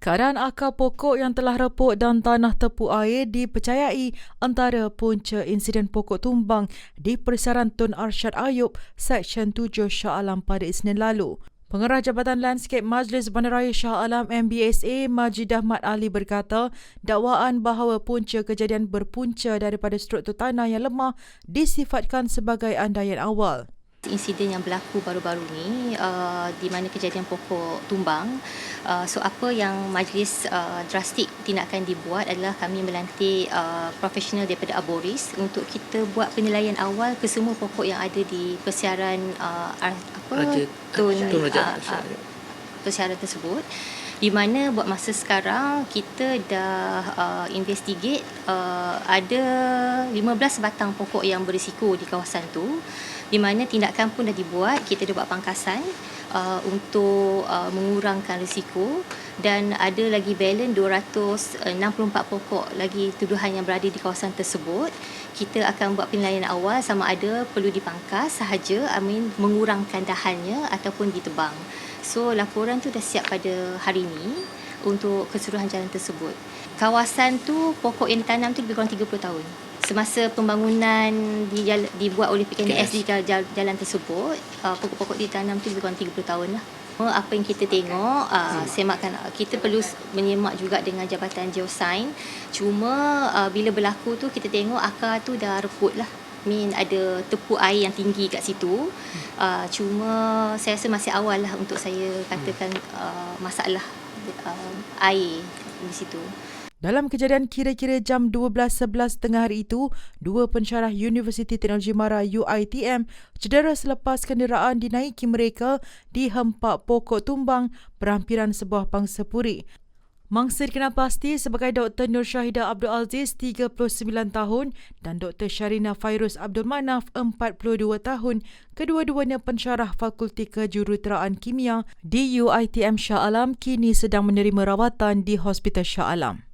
Keadaan akar pokok yang telah repuk dan tanah tepu air dipercayai antara punca insiden pokok tumbang di Persiaran Tun Arsyad Ayub, Seksyen 7 Shah Alam pada Isnin lalu. Pengarah Jabatan Landscape Majlis Bandaraya Shah Alam MBSA Majid Ahmad Ali berkata dakwaan bahawa punca kejadian berpunca daripada struktur tanah yang lemah disifatkan sebagai andaian awal. Insiden yang berlaku baru-baru ni uh, di mana kejadian pokok tumbang. Uh, so apa yang majlis uh, drastik tindakan dibuat adalah kami melantik uh, profesional daripada Aboris untuk kita buat penilaian awal ke semua pokok yang ada di persiaran uh, apa Raja, tun, Tun Raja uh, uh, persiaran tersebut di mana buat masa sekarang kita dah uh, investigate uh, ada 15 batang pokok yang berisiko di kawasan tu di mana tindakan pun dah dibuat kita dah buat pangkasan uh, untuk uh, mengurangkan risiko dan ada lagi balance 264 pokok lagi tuduhan yang berada di kawasan tersebut. Kita akan buat penilaian awal sama ada perlu dipangkas sahaja I mean mengurangkan dahannya ataupun ditebang. So laporan tu dah siap pada hari ini untuk keseluruhan jalan tersebut. Kawasan tu pokok yang ditanam tu lebih kurang 30 tahun semasa pembangunan di dibuat oleh PKNS di jalan tersebut uh, pokok-pokok ditanam tu lebih kurang 30 tahun lah. Apa yang kita tengok uh, semakkan kita perlu menyemak juga dengan jabatan geosain cuma uh, bila berlaku tu kita tengok akar tu dah reput lah. Mean ada tepu air yang tinggi kat situ. Uh, cuma saya rasa masih awal lah untuk saya katakan uh, masalah uh, air di situ dalam kejadian kira-kira jam 12.11 tengah hari itu, dua pensyarah Universiti Teknologi Mara UITM cedera selepas kenderaan dinaiki mereka di hempak pokok tumbang berhampiran sebuah bangsa puri. Mangsa dikenal pasti sebagai Dr. Nur Syahidah Abdul Aziz, 39 tahun dan Dr. Sharina Fairuz Abdul Manaf, 42 tahun. Kedua-duanya pensyarah Fakulti Kejuruteraan Kimia di UITM Shah Alam kini sedang menerima rawatan di Hospital Shah Alam.